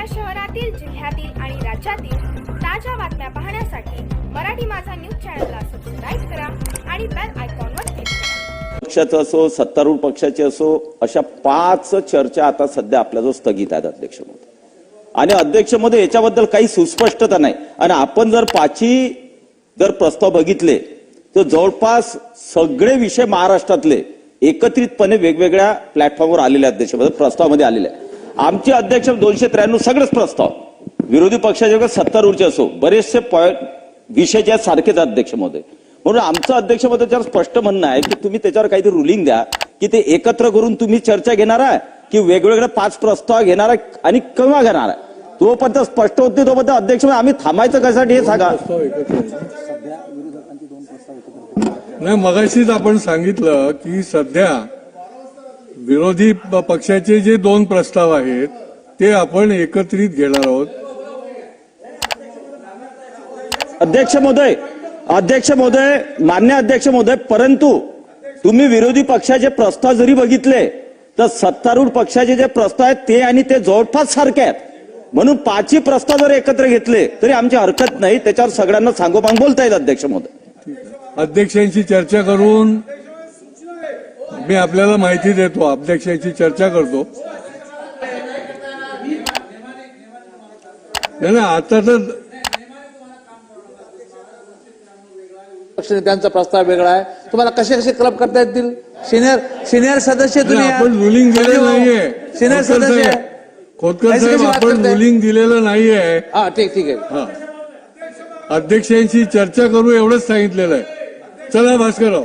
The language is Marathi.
आपल्या शहरातील जिल्ह्यातील आणि राज्यातील ताज्या बातम्या पाहण्यासाठी मराठी माझा न्यूज चॅनलला सबस्क्राईब करा आणि बेल आयकॉनवर क्लिक करा. पक्षाचं असो सत्तारूढ पक्षाचे असो अशा पाच चर्चा आता सध्या आपल्याजवळ स्थगित आहेत अध्यक्ष म्हणून आणि अध्यक्षमध्ये याच्याबद्दल काही सुस्पष्टता नाही. आणि आपण जर पाचही जर प्रस्ताव बघितले तर जवळपास सगळे विषय महाराष्ट्रातले एकत्रितपणे वेगवेगळ्या प्लॅटफॉर्मवर आलेले अध्यक्ष प्रस्तावामध्ये आलेले आहे आमचे अध्यक्ष दोनशे त्र्याण्णव सगळेच प्रस्ताव. विरोधी पक्षाचे सत्तर उर्चे असो बरेचसे पॉईंट विषय जे सारखेच अध्यक्ष महोदय. म्हणून आमचं अध्यक्ष महोदय त्याच्यावर स्पष्ट म्हणणं आहे की तुम्ही त्याच्यावर काहीतरी रुलिंग द्या की ते एकत्र करून तुम्ही चर्चा घेणार आहे की वेगवेगळे पाच प्रस्ताव घेणार आहे आणि केव्हा घेणार आहे? तोपर्यंत स्पष्ट होत नाही तोपर्यंत अध्यक्ष आम्ही थांबायचं कशासाठी हे सांगा. नाही मगाशीच आपण सांगितलं की सध्या विरोधी पक्षाचे जे दोन प्रस्ताव आहेत ते आपण एकत्रित घेणार आहोत. अध्यक्ष महोदय अध्यक्ष महोदय मान्य अध्यक्ष महोदय परंतु तुम्ही विरोधी पक्षाचे प्रस्ताव जरी बघितले तर सत्तारूढ पक्षाचे जे प्रस्ताव आहेत ते आणि ते जवळपास सारखे आहेत. म्हणून पाचही प्रस्ताव जर एकत्र घेतले तरी आमची हरकत नाही. त्याच्यावर सगळ्यांना सांगोपांग बोलता येईल अध्यक्ष महोदय. अध्यक्षांशी चर्चा करून मी आपल्याला माहिती देतो अध्यक्षांशी चर्चा करतो. नाही नाही, आता तर नेत्यांचा प्रस्ताव वेगळा आहे. तुम्हाला कसे कसे क्लब करता येतील? सिनियर सिनियर सदस्य तुम्ही. आपण रुलिंग दिलेलं हो. नाहीये. सिनियर सदस्य. खोतकर साहेब आपण? रुलिंग दिलेलं नाहीये. हा ठीक ठीक आहे. अध्यक्षांशी चर्चा करू एवढंच सांगितलेलं आहे. चला भास्करराव.